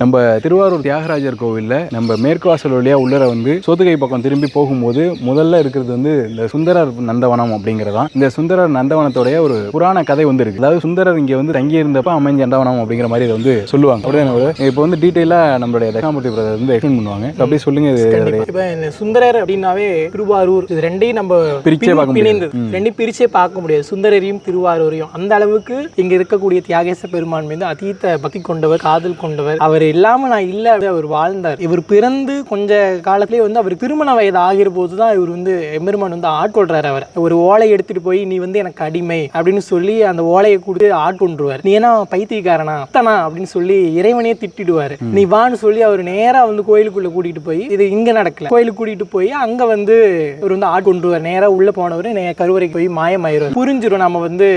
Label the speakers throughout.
Speaker 1: நம்ம திருவாரூர் தியாகராஜர் கோவிலில் நம்ம மேற்கு வாசல் வழியாக உள்ளர வந்து சோத்துகை பக்கம் திரும்பி போகும்போது முதல்ல இருக்கிறது வந்து இந்த சுந்தரர் நந்தவனம் அப்படிங்கிறதான். இந்த சுந்தரர் நந்தவனத்தோடைய ஒரு புராண கதை வந்து இருக்கு. அதாவது சுந்தரர் இங்கே வந்து தங்கி இருந்தப்ப அமைஞ்ச நந்தவனம் அப்படிங்கிற மாதிரி இதை வந்து சொல்லுவாங்க. அப்படியே இப்போ வந்து டீட்டெயிலாக நம்மளுடைய தக்காமூர்த்தி பிரதர் வந்து எக்ஸ்பிளைன் பண்ணுவாங்க. அப்படியே சொல்லுங்க
Speaker 2: சுந்தரர் அப்படின்னாவே திருவாரூர் இது ரெண்டையும் நம்ம
Speaker 1: பிரிச்சே பார்க்க முடியாது.
Speaker 2: ரெண்டையும் பிரிச்சே பார்க்க முடியாது. சுந்தரரையும் திருவாரூரையும். அந்த அளவுக்கு இங்க இருக்கக்கூடிய தியாகேச பெருமான் மீது அதீத பக்தி கொண்டவர் காதல் கொண்டவர் அவர் இல்லாமல் நான் இல்லை அப்படி அவர் வாழ்ந்தார். இவர் பிறந்து கொஞ்ச காலத்திலே வந்து அவர் திருமண வயது ஆகிற போது தான் இவர் வந்து எம்பெருமான் வந்து ஆட்கொள்றாரு அவர். ஒரு ஓலை எடுத்துட்டு போய் நீ வந்து எனக்கு அடிமை அப்படின்னு சொல்லி அந்த ஓலையை கொடுத்து ஆட்கொண்டுருவார் நீ என்ன பைத்தியக்காரனா அத்தனா அப்படின்னு சொல்லி இறைவனையே திட்டிடுவாரு. நீ வான்னு சொல்லி அவர் நேராக வந்து கோயிலுக்குள்ள கூட்டிட்டு போய் இது இங்க நடக்கல. கோயிலுக்கு கூட்டிட்டு போய் அங்க வந்து இவர் வந்து ஆட்கொண்டுருவார் நேராக உள்ள போனவர் நே கருவறைக்கு போய் மாயமாயிருவார் புரிஞ்சிடும் நம்ம வந்து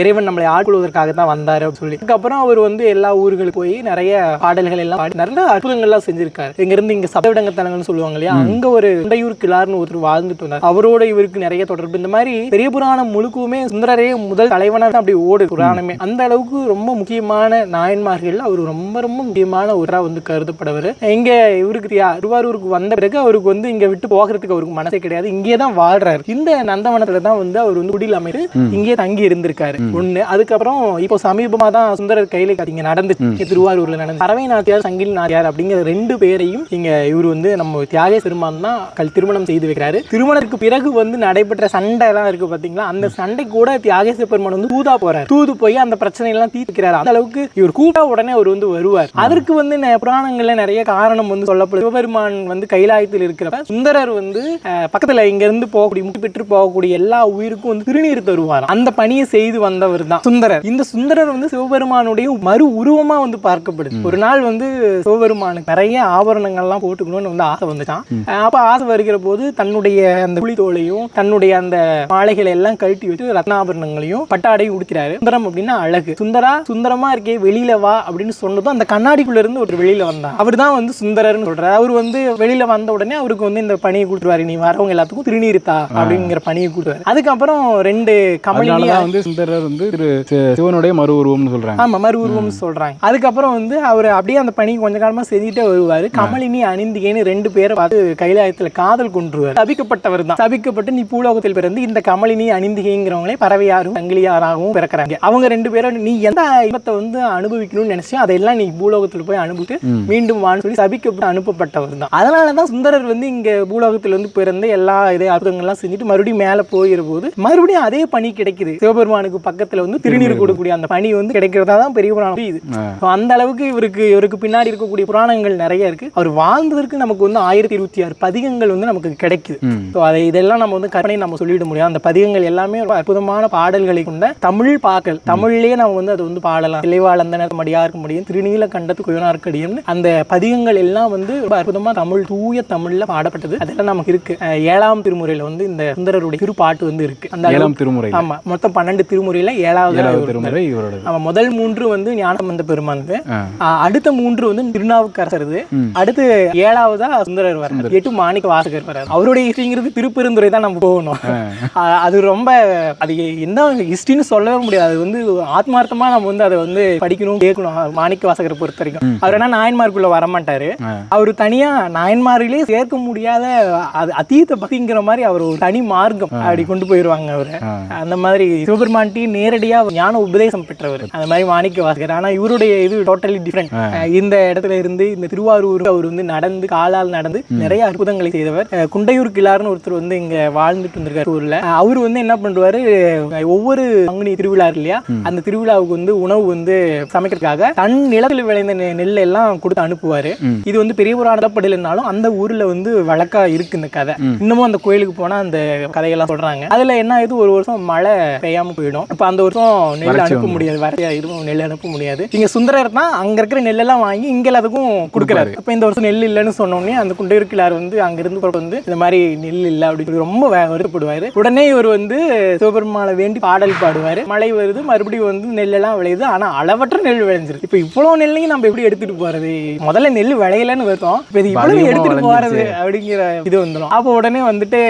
Speaker 2: இறைவன் நம்மளை ஆட்கொள்வதற்காக தான் வந்தாரு அப்படின்னு சொல்லி. அதுக்கப்புறம் அவர் வந்து எல்லா ஊர்களுக்கு போய் நிறைய பாடல்கள் எல்லாம் பாடி நிறைய அற்புதங்கள்லாம் செஞ்சிருக்காரு. இங்க இருந்து இங்க சபவிடங்கத்தலங்கள்னு சொல்லுவாங்க இல்லையா? அங்க ஒரு குண்டையூர் கிளார்னு ஒருத்தர் வாழ்ந்துட்டு வந்தார். அவரோட இவருக்கு நிறைய தொடர்பு. இந்த மாதிரி பெரிய புராணம் முழுக்குமே சுந்தரரே முதல் தலைவனா அப்படி ஓடு புராணமே. அந்த அளவுக்கு ரொம்ப முக்கியமான நாயன்மார்கள். அவர் ரொம்ப ரொம்ப முக்கியமான ஒரா வந்து கருதப்படுவர். இங்க இவருக்கு திருவாரூருக்கு வந்த பிறகு அவருக்கு வந்து இங்க விட்டு போகிறதுக்கு அவருக்கு மனசே கிடையாது. இங்கே தான் வாழ்றாரு. இந்த நந்தவனத்துல தான் வந்து அவர் வந்து குடியில் அமைத்து இங்கே தங்கி இருந்திருக்காரு. ஒண்ணு அதுக்கப்புறம் இப்போ சமீபமா தான் சுந்தரர் கையில இங்க நடந்துச்சு. திருவாரூர்ல நடந்து பறவை நாட்டியார் சங்கிலி நாட்டியார் அப்படிங்கிற ரெண்டு பேரையும் இங்க இவர் வந்து நம்ம தியாக பெருமான் தான் கல் திருமணம் செய்து வைக்கிறாரு. திருமணத்துக்கு பிறகு வந்து நடைபெற்ற சண்டை எல்லாம் இருக்கு பாத்தீங்களா? அந்த சண்டை கூட தியாகேச பெருமான் வந்து தூதா போறாரு. தூது போய் அந்த பிரச்சனை எல்லாம் தீர்க்கிறாரு அந்த அளவுக்கு இவர் கூட்டா உடனே அவர் வந்து வருவார். அதற்கு வந்து புராணங்கள்ல நிறைய காரணம் வந்து சொல்லப்படுது சிவபெருமான் வந்து கைலாயத்தில் இருக்கிறப்ப சுந்தரர் வந்து பக்கத்துல இங்க இருந்து போகக்கூடிய முக்தி பெற்று போகக்கூடிய எல்லா உயிருக்கும் வந்து திருநீர் தருவார் அந்த பணியை செய்து வந்தவர் தான் சுந்தரர். இந்த சுந்தரர் வந்து சிவபெருமானுடைய மறு உருவமா வந்து பார்க்கப்படுது. ஒரு நாள் வந்து சிவபெருமானுக்கு நிறைய ஆபரணங்கள்லாம் போட்டுக்கணும்னு வந்து ஆசை வந்துச்சான் அஹ், அப்ப ஆசை வருகிற போது தன்னுடைய அந்த புலி தோலையும் தன்னுடைய அந்த மாலைகளை எல்லாம் கழட்டி வச்சு ரத்னாபரணங்களையும் பட்டாடையும் உடுத்துறாரு. சுந்தரம் அப்படின்னா அழகு. சுந்தரா சுந்தரமா இருக்கே வெளியில வா அப்படின்னு சொன்னதும் அந்த கண்ணாடிக்குள்ள இருந்து ஒரு வெளியில வந்தான். அவர் தான் வந்து சுந்தரர்னு சொல்றாரு. அவர் வந்து வெளியில வந்த உடனே அவருக்கு வந்து இந்த பணியை கொடுத்துருவாரு. நீ வரவங்க எல்லாத்துக்கும் திருநீர்த்தா அப்படிங்கிற பணியை கொடுத்துருவாரு. அதுக்கப்புறம் ரெண்டு கமலினி
Speaker 1: வந்து சுந்தரர் வந்து சிவனுடைய மறு உருவம்னு சொல்றாங்க.
Speaker 2: ஆமா மறு உருவம் சொல்றாங்க. அதுக்கப்புறம் வந்து அவர் அப்படியே அந்த பணி கொஞ்ச காலமா செஞ்சுட்டே வருவாரு. கமலினி அணிந்திகேன்னு ரெண்டு பேரை பார்த்து கைலாயத்துல காதல் கொன்றுவார். சபிக்கப்பட்டவர் தான். சபிக்கப்பட்டு நீ பூலோகத்தில் பிறந்து இந்த கமலினி அணிந்திகைங்கிறவங்களே பறவையாரும் சங்கிலியாராகவும் பிறக்கிறாங்க. அவங்க ரெண்டு பேரும் நீ எந்த இன்பத்தை வந்து அனுபவிக்கணும்னு நினைச்சியோ அதெல்லாம் நீ பூலோகத்துல போய் அனுபவித்து மீண்டும் வான்னு சொல்லி சபிக்கப்பட்டு அனுப்பப்பட்டவர் தான். அதனாலதான் சுந்தரர் வந்து இங்க பூலோகத்தில் வந்து பிறந்து எல்லா இதே அற்புதங்கள்லாம் செஞ்சுட்டு மறுபடியும் மேல போது மறுபடியும் அதே பணி கிடைக்குது. சிவபெருமானுக்கு பக்கத்துல வந்து திருநீர் கொடுக்கக்கூடிய அந்த பணி வந்து கிடைக்கிறதா தான் பெரிய புராணம். இது அந்த அளவுக்கு இவருக்கு இவருக்கு பின்னாடி இருக்கக்கூடிய புராணங்கள் நிறைய இருக்கு. அவர் வாழ்ந்ததற்கு நமக்கு வந்து ஆயிரத்தி இருபத்தி ஆறு பதிகங்கள் வந்து நமக்கு கிடைக்குது.
Speaker 1: ம்.
Speaker 2: ஸோ அதை இதெல்லாம் நம்ம வந்து கற்பனை நம்ம சொல்லிட முடியும் அந்த பதிகங்கள் எல்லாமே ரொம்ப அற்புதமான பாடல்களை கொண்ட தமிழ் பாக்கள் தமிழ்லயே நம்ம வந்து அதை வந்து பாடலாம். இளைவாளந்தன மடியார்க்க முடியும் திருநீல கண்டத்து குயனார்க்கடியும் அந்த பதிகங்கள் எல்லாம் வந்து ரொம்ப அற்புதமா தமிழ் தூய தமிழ்ல பாடப்பட்டது. அதெல்லாம் நமக்கு இருக்கு. ஏழாம் திருமுறையில வந்து இந்த சுந்தரருடைய திரு பாட்டு வந்து இருக்கு. அந்த
Speaker 1: ஏழாம் திருமுறை
Speaker 2: ஆமா மொத்தம் பன்னெண்டு திருமுறையில ஏழாவது
Speaker 1: திருமுறை
Speaker 2: முதல் மூன்று வந்து ஞானமந்த பெருமானது
Speaker 1: ஆ.
Speaker 2: அடுத்த மூன்று வந்து திருநாவுக்கரசருது. அடுத்து ஏழாவதா சுந்தரர் வர எட்டு மாணிக்க வாசகர் வரார் அவருடைய ஹிஸ்டரிங்கிறது திருப்பெருந்துறை தான் நம்ம போகணும். அது ரொம்ப அது என்ன ஹிஸ்டரின்னு சொல்லவே முடியாது. அது வந்து ஆத்மார்த்தமா நம்ம வந்து அதை வந்து படிக்கணும் கேட்கணும் மாணிக்க வாசகரை பொறுத்த வரைக்கும் அவர் என்ன நாயன்மார்க்குள்ள வரமாட்டாரு. அவர் தனியா நாயன்மாரிலே சேர்க்க முடியாத அது அதீத பக்திங்கிற மாதிரி அவர் ஒரு தனி மார்க்கம் அப்படி கொண்டு போயிருவாங்க அவரை. அந்த மாதிரி சிவபெருமான்ட்டி நேரடியா ஞான உபதேசம் பெற்றவர். அந்த மாதிரி மாணிக்க வாசகர். ஆனா இவருடைய இது டோட்டலி டிஃப்ரெண்ட் இந்த இடத்துல இருந்து இந்த திருவாரூர் அவர் வந்து நடந்து காலால் நடந்து நிறைய அற்புதங்களை செய்தவர். குண்டையூர் கிளார்னு ஒருத்தர் வந்து இங்க வாழ்ந்துட்டு இருந்திருக்காரு ஊர்ல. அவர் வந்து என்ன பண்ணுவாரு அஹ் ஒவ்வொரு பங்குனி திருவிழா இல்லையா அந்த திருவிழாவுக்கு வந்து உணவு வந்து சமைக்கிறதுக்காக தன் நிலத்தில் விளைந்த நெல் எல்லாம் கொடுத்து அனுப்புவாரு. இது வந்து பெரிய புராணப்படலைனாலும் அந்த ஊர்ல வந்து வழக்கா இருக்கு இந்த கதை. இன்னமும் அந்த கோயிலுக்கு போனா அந்த கதையெல்லாம் சொல்றாங்க. அதுல என்ன ஆகுது ஒரு வருஷம் மழை பெய்யாம போயிடும். இப்ப அந்த வருஷம் நெல் அனுப்ப முடியாது வரையா இருக்கும் நெல் அனுப்ப முடியாது. இங்க சுந்தரர் தான் அங்க இருக்கிற நெல்லெல்லாம் வாங்கி இங்க எல்லாத்துக்கும் கொடுக்குறாரு. அப்ப இந்த வருஷம் நெல் இல்லைன்னு சொன்னோடனே அந்த குண்டையூர்கிழார் வந்து அங்க இருந்து கொண்டு வந்து இந்த மாதிரி நெல் இல்லை அப்படின்னு ரொம்ப வருத்தப்படுவாரு. உடனே இவர் வந்து சிவபெருமானை வேண்டி பாடல் பாடுவாரு. மழை வருது மறுபடியும் வந்து நெல்லெல்லாம் விளையுது. ஆனா அளவற்ற நெல் விளைஞ்சிருக்கு இப்ப இவ்வளவு நெல்லையும் நம்ம எப்படி எடுத்துட்டு போறது? முதல்ல நெல் விளையலன்னு வருத்தோம். இப்ப இது இவ்வளவு
Speaker 1: விளைஞ்சிருச்சு.
Speaker 2: போறது அப்படிங்கிற இது வந்துடும் அப்போ உடனே வந்துட்டு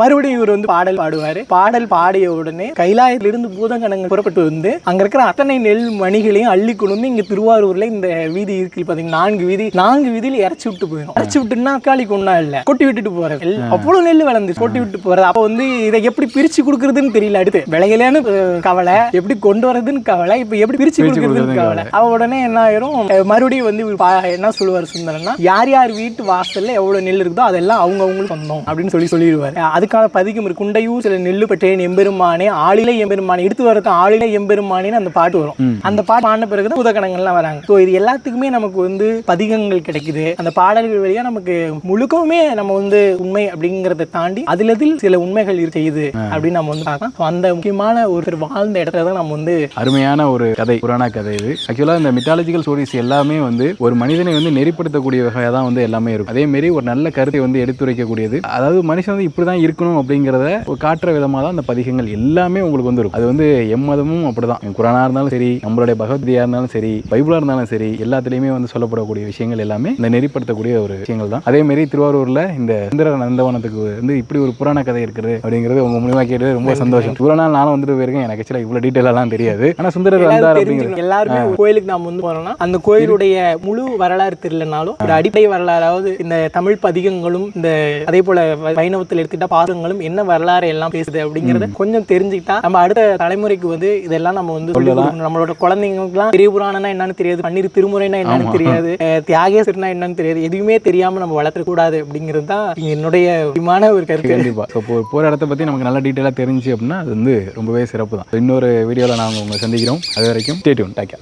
Speaker 2: மறுபடியும் இவர் வந்து பாடல் பாடுவாரு. பாடல் பாடிய உடனே கைலாயத்திலிருந்து பூதகணங்கள் புறப்பட்டு வந்து அங்க இருக்கிற அத்தனை நெல் மணிகளையும் அள்ளி கொண்டு வந்து இங்க திருவாரூர்ல இந்த வீதி வீதி இருக்கு பாத்தீங்கன்னா நான்கு வீதி. நான்கு வீதியில இறச்சி விட்டு போயிடும் இறச்சி விட்டுன்னா தக்காளி கொண்டா இல்ல. கொட்டி விட்டுட்டு எல்- அவ்வளவு நெல் வளர்ந்து கொட்டி விட்டு போறது. அப்ப வந்து இதை எப்படி பிரிச்சு கொடுக்கறதுன்னு தெரியல அடுத்து. விளையலன்னு கவலை. எப்படி கொண்டு வரதுன்னு கவலை. இப்ப எப்படி பிரிச்சு கொடுக்கறதுன்னு கவலை. அவ உடனே என்ன ஆயிரும்? மறுபடியும் வந்து என்ன சொல்லுவார் சுந்தரன்னா யார் யார் வீட்டு வாசல்ல எவ்வளவு நெல் இருக்குதோ அதெல்லாம் அவங்க அவங்களுக்கு சொந்தம். அப்படின்னு சொல்லி சொல்லிடுவார். அதுக்கான பதிகம் இருக்கு. குண்டையூர் சில நெல்லு பெற்றேன் எம்பெருமானே ஆளிலை எம்பெருமானே. எடுத்து வரது ஆளிலை எம்பெருமானேன்னு அந்த பாட்டு வரும். அந்த பாட்டு பாடின பிறகு பூதகணங்கள்லாம் வராங்க. ஸோ இது எல்லாத்துக்குமே நமக்கு வந்து பதிகங்கள் கிடைக்குது. அந்த பாடல்கள் வழியா நமக்கு முழுக்கவுமே நம்ம வந்து உண்மை அப்படிங்கறத தாண்டி அதுல சில உண்மைகள் செய்யுது அப்படின்னு நம்ம வந்து பார்க்கலாம். அந்த முக்கியமான ஒரு வாழ்ந்த இடத்துல தான் நம்ம வந்து
Speaker 1: அருமையான ஒரு கதை புராண கதை இது. ஆக்சுவலாக இந்த மித்தாலஜிக்கல் ஸ்டோரிஸ் எல்லாமே வந்து ஒரு மனிதனை வந்து நெறிப்படுத்தக்கூடிய வகையாக தான் வந்து எல்லாமே இருக்கும். அதே மாரி ஒரு நல்ல கருத்தை வந்து எடுத்துரைக்கக்கூடியது. அதாவது மனுஷன் வந்து இப்படி தான் இருக்கணும் அப்படிங்கிறத ஒரு காட்டுற விதமாக தான் அந்த பதிகங்கள் எல்லாமே உங்களுக்கு வந்து இருக்கும் அது வந்து எம்மதமும் அப்படிதான். குரானா இருந்தாலும் சரி நம்மளுடைய பகவத்கீதையா இருந்தாலும் சரி பைபிளா இருந்தாலும் சரி எல்லாத்துலேயுமே வந்து சொல்லப்படக்கூடிய விஷயங்கள் எல்லாமே இந்த நெறிப்படுத்தக்கூடிய ஒரு விஷயங்கள் தான் அதே மாதிரி திருவாரூர்ல இந்த சுந்தர நந்தவனத்துக்கு வந்து இப்படி ஒரு புராண கதை இருக்குது அப்படிங்கிறது உங்க மூலியமா கேட்டு ரொம்ப சந்தோஷம். இவ்வளோ நாள் நானும் வந்துட்டு போயிருக்கேன். எனக்கு ஆக்சுவலாக இவ்வளோ டீட்டெயில் எல்லாம் தெரியாது. ஆனால் சுந்தரர் வந்தார் அப்படிங்கிறது.
Speaker 2: எல்லாருமே கோயிலுக்கு நாம வந்து போறோம்னா அந்த கோயிலுடைய முழு வரலாறு தெரியலனாலும் ஒரு அடிப்படை வரலாறாவது இந்த தமிழ் பதிகங்களும் இந்த அதே போல வைணவத்தில் எடுத்துக்கிட்ட பாதங்களும் என்ன வரலாறு எல்லாம் பேசுது அப்படிங்கறத கொஞ்சம் தெரிஞ்சுக்கிட்டா நம்ம அடுத்த தலைமுறைக்கு வந்து இதெல்லாம் நம்ம வந்து கொடுக்கணும். நம்மளோட குழந்தைங்களுக்குலாம் பெரிய புராணம்னா என்னன்னு தெரியாது. பன்னீர் திருமுறைனா என்னன்னு தெரியாது. அஹ் தியாகேசர்னா என்னன்னு தெரியாது. எதுவுமே தெரியாம நம்ம வளர்த்துக்க கூடாது அப்படிங்கிறது தான் என்னுடைய முக்கியமான ஒரு கருத்து.
Speaker 1: கண்டிப்பா. ஸோ இடத்த பற்றி நமக்கு நல்லா டீட்டெயிலாக தெரிஞ்சு அப்படின்னா அது வந்து ரொம்பவே சிறப்பு தான் இன்னொரு வீடியோவில் நாங்கள் உங்களை சந்திக்கிறோம். அது வரைக்கும் ஸ்டேட்யூன் டேக்கா